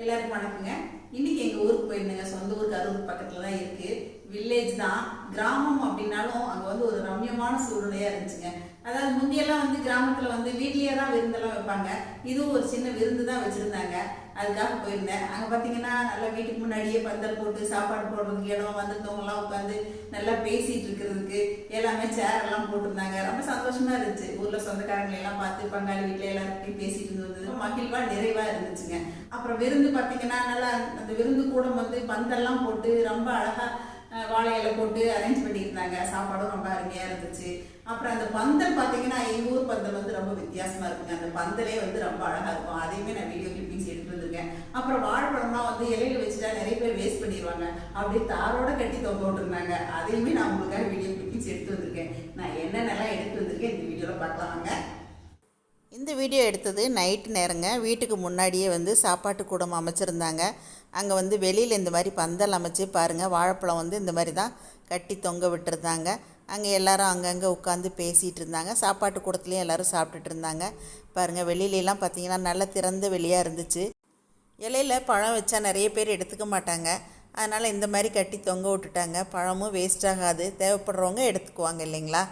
எல்லாருக்கும் வணக்கங்க. இன்னைக்கு எங்க ஊருக்கு போயிருந்தேங்க. சொந்த ஊர் கரூர் பக்கத்துல தான் இருக்கு. வில்லேஜ் தான். கிராமம் அப்படின்னாலும் அங்க வந்து ஒரு கடினமான சூழ்நிலையா இருந்துச்சுங்க. அதாவது முந்தியெல்லாம் வந்து கிராமத்துல வந்து வீட்லயே தான் விருந்தெல்லாம் வைப்பாங்க. இதுவும் ஒரு சின்ன விருந்து தான் வச்சிருந்தாங்க. அதுக்காக போயிருந்தேன். அங்க பாத்தீங்கன்னா நல்லா வீட்டுக்கு முன்னாடியே பந்தல் போட்டு சாப்பாடு போடுறதுக்கு இடம் வந்திருந்தவங்க எல்லாம் உட்காந்து நல்லா பேசிட்டு இருக்கிறதுக்கு எல்லாமே சேர் எல்லாம் போட்டிருந்தாங்க. ரொம்ப சந்தோஷமா இருந்துச்சு. ஊர்ல சொந்தக்காரங்களை எல்லாம் பார்த்து பங்காளி வீட்டுல எல்லாருக்கிட்டையும் பேசிட்டு இருந்தது. மகிழ்வா நிறைவா இருந்துச்சுங்க. அப்புறம் விருந்து பாத்தீங்கன்னா நல்லா அந்த விருந்து கூட வந்து பந்தல்லாம் போட்டு ரொம்ப அழகா வாழையில போட்டு அரேஞ்ச் பண்ணியிருந்தாங்க. சாப்பாடும் ரொம்ப அருமையா இருந்துச்சு. அப்புறம் அந்த பந்தல் பார்த்தீங்கன்னா எங்கள் ஊர் பந்தல் வந்து ரொம்ப வித்தியாசமா இருக்குங்க. அந்த பந்தலே வந்து ரொம்ப அழகா இருக்கும். அதையுமே நான் வீடியோ கிளிப்பிங்ஸ் எடுத்துருந்துருக்கேன் அப்புறம் வாழைப்பழம்லாம் வந்து இலையில வச்சுட்டா நிறைய பேர் வேஸ்ட் பண்ணிடுவாங்க. அப்படியே தாரோட கட்டி தொங்க விட்டுருந்தாங்க. அதையுமே நான் உங்களுக்காக வீடியோ கிளிப்பிங்ஸ் எடுத்து வந்திருக்கேன். நான் என்னென்னலாம் எடுத்து வந்திருக்கேன் இந்த வீடியோவில் பார்க்கலாம் வாங்க வீடியோ எடுத்தது நைட்டு நேரங்க. வீட்டுக்கு முன்னாடியே வந்து சாப்பாட்டு கூடம் அமைச்சிருந்தாங்க. அங்கே வந்து வெளியில் இந்த மாதிரி பந்தல் அமைச்சு பாருங்கள் வாழைப்பழம் வந்து இந்த மாதிரி தான் கட்டி தொங்க விட்டுருந்தாங்க. அங்கே எல்லோரும் அங்கங்கே உட்காந்து பேசிகிட்டு இருந்தாங்க. சாப்பாட்டு கூடத்துலேயும் எல்லாரும் சாப்பிட்டுட்டு இருந்தாங்க. பாருங்கள் வெளியிலலாம் பார்த்தீங்கன்னா நல்லா திறந்த வெளியாக இருந்துச்சு. இலையில பழம் வச்சா நிறைய பேர் எடுத்துக்க மாட்டாங்க. அதனால் இந்த மாதிரி கட்டி தொங்க விட்டுட்டாங்க. பழமும் வேஸ்ட் ஆகாது. தேவைப்படுறவங்க எடுத்துக்குவாங்க இல்லைங்களா?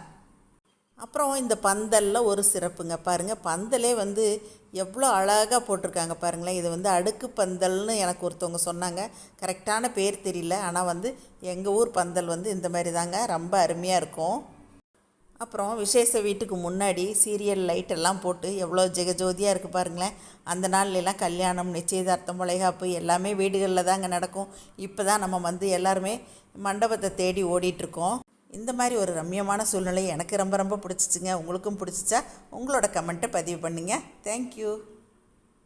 அப்புறம் இந்த பந்தலில் ஒரு சிறப்புங்க. பாருங்கள் பந்தலே வந்து எவ்வளோ அழகாக போட்டிருக்காங்க பாருங்களேன். இது வந்து அடுக்கு பந்தல்னு எனக்கு ஒருத்தவங்க சொன்னாங்க. கரெக்டான பேர் தெரியல. ஆனால் வந்து எங்கள் ஊர் பந்தல் வந்து இந்த மாதிரி தாங்க. ரொம்ப அருமையாக இருக்கும். அப்புறம் விசேஷ வீட்டுக்கு முன்னாடி சீரியல் லைட் எல்லாம் போட்டு எவ்வளோ ஜெகஜோதியாக இருக்குது பாருங்களேன். அந்த நாள்லாம் கல்யாணம் நிச்சயதார்த்தம் வளைகாப்பு எல்லாமே வீடுகளில் தாங்க நடக்கும். இப்போ தான் நம்ம வந்து எல்லாருமே மண்டபத்தை தேடி ஓடிட்டுருக்கோம் இந்த மாதிரி ஒரு ரம்யமான சூழ்நிலை எனக்கு ரொம்ப ரொம்ப பிடிச்சிச்சுங்க. உங்களுக்கும் பிடிச்சிச்சா உங்களோட கமெண்ட்டை பதிவு பண்ணுங்கள் தேங்க்யூ